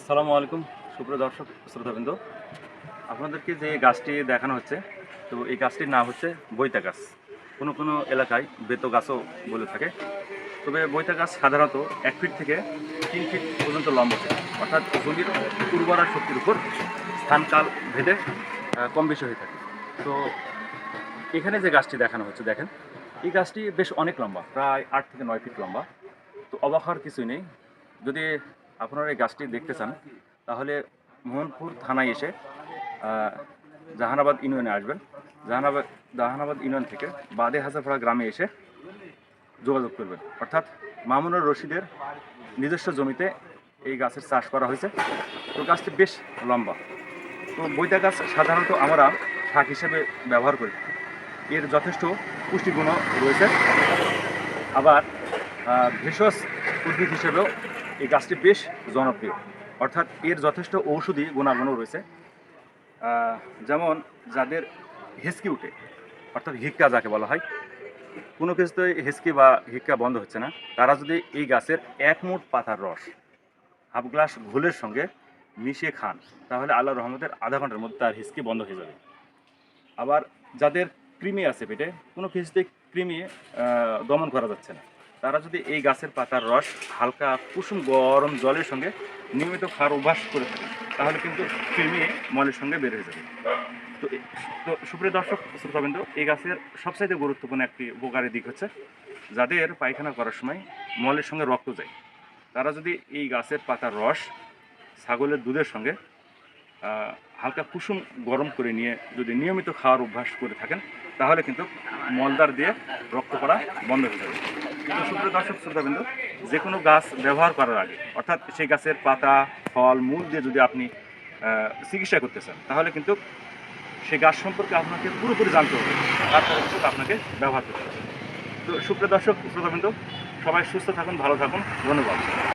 আসসালামু আলাইকুম, সুপ্রিয় দর্শক, শ্রোতাবৃন্দ। আপনাদেরকে যে গাছটি দেখানো হচ্ছে, তো এই গাছটির নাম হচ্ছে বৈতা গাছ কোনো কোনো এলাকায় বেতো গাছও বলে থাকে। তবে বৈতা গাছ সাধারণত এক ফিট থেকে তিন ফিট পর্যন্ত লম্বা হয়। অর্থাৎ জমির উর্বরা শক্তির উপর স্থানকাল ভেদে কম বেশি হয়ে থাকে। তো এখানে যে গাছটি দেখানো হচ্ছে, দেখেন, এই গাছটি বেশ অনেক লম্বা, প্রায় আট থেকে নয় ফিট লম্বা। তো অবাক হওয়ার কিছুই নেই। যদি আপনারা এই গাছটি দেখতে চান, তাহলে মোহনপুর থানায় এসে জাহানাবাদ ইউনিয়নে আসবেন। জাহানাবাদ জাহানাবাদ ইউনিয়ন থেকে বাদে হাজারপাড়া গ্রামে এসে যোগাযোগ করবেন। অর্থাৎ মামুনুর রশিদের নিজস্ব জমিতে এই গাছের চাষ করা হয়েছে। তো গাছটি বেশ লম্বা। তো বৈদা গাছ সাধারণত আমরা শাক হিসেবে ব্যবহার করি। এর যথেষ্ট পুষ্টিগুণও রয়েছে। আবার ভেষজ উদ্ভিদ হিসেবেও এই গাছটি বেশ জনপ্রিয়। অর্থাৎ এর যথেষ্ট ঔষধি গুণাগুণও রয়েছে। যেমন যাদের হেসকি উঠে, অর্থাৎ হিক্কা যাকে বলা হয়, কোনো কিছুতে হেসকি বা হিক্কা বন্ধ হচ্ছে না। তারা যদি এই গাছের এক মুঠ পাতার রস, হাফ গ্লাস ঘোলের সঙ্গে মিশিয়ে খান, তাহলে আল্লাহ রহমতের আধা ঘণ্টার মধ্যে তার হিসকি বন্ধ হয়ে যাবে। আবার যাদের কৃমি আছে পেটে, কোনো কিছুতে কৃমি দমন করা যাচ্ছে না। তারা যদি এই গাছের পাতার রস হালকা কুসুম গরম জলের সঙ্গে নিয়মিত খাওয়ার অভ্যাস করে থাকে, তাহলে কিন্তু কৃমি মলের সঙ্গে বের হয়ে যাবে। তো তো সুপ্রিয় দর্শক, শ্রোতাবৃন্দ, এই গাছের সবচাইতে গুরুত্বপূর্ণ একটি উপকারী দিক হচ্ছে যাদের পায়খানা করার সময় মলের সঙ্গে রক্ত যায়। তারা যদি এই গাছের পাতার রস ছাগলের দুধের সঙ্গে হালকা কুসুম গরম করে নিয়ে যদি নিয়মিত খাওয়ার অভ্যাস করে থাকেন, তাহলে কিন্তু মলদার দিয়ে রক্ত পড়া বন্ধ হয়ে যাবে। কিন্তু সুপ্রিয় দর্শক, শ্রোতাবৃন্দ, যে কোনো গাছ ব্যবহার করার আগে, অর্থাৎ সেই গাছের পাতা, ফল, মূল দিয়ে যদি আপনি চিকিৎসা করতে চান, তাহলে কিন্তু সেই গাছ সম্পর্কে আপনাকে পুরোপুরি জানতে হবে। তারপরে কিন্তু আপনাকে ব্যবহার করতে হবে। তো সুপ্রিয় দর্শক, শ্রোতাবৃন্দ, সবাই সুস্থ থাকুন, ভালো থাকুন। ধন্যবাদ।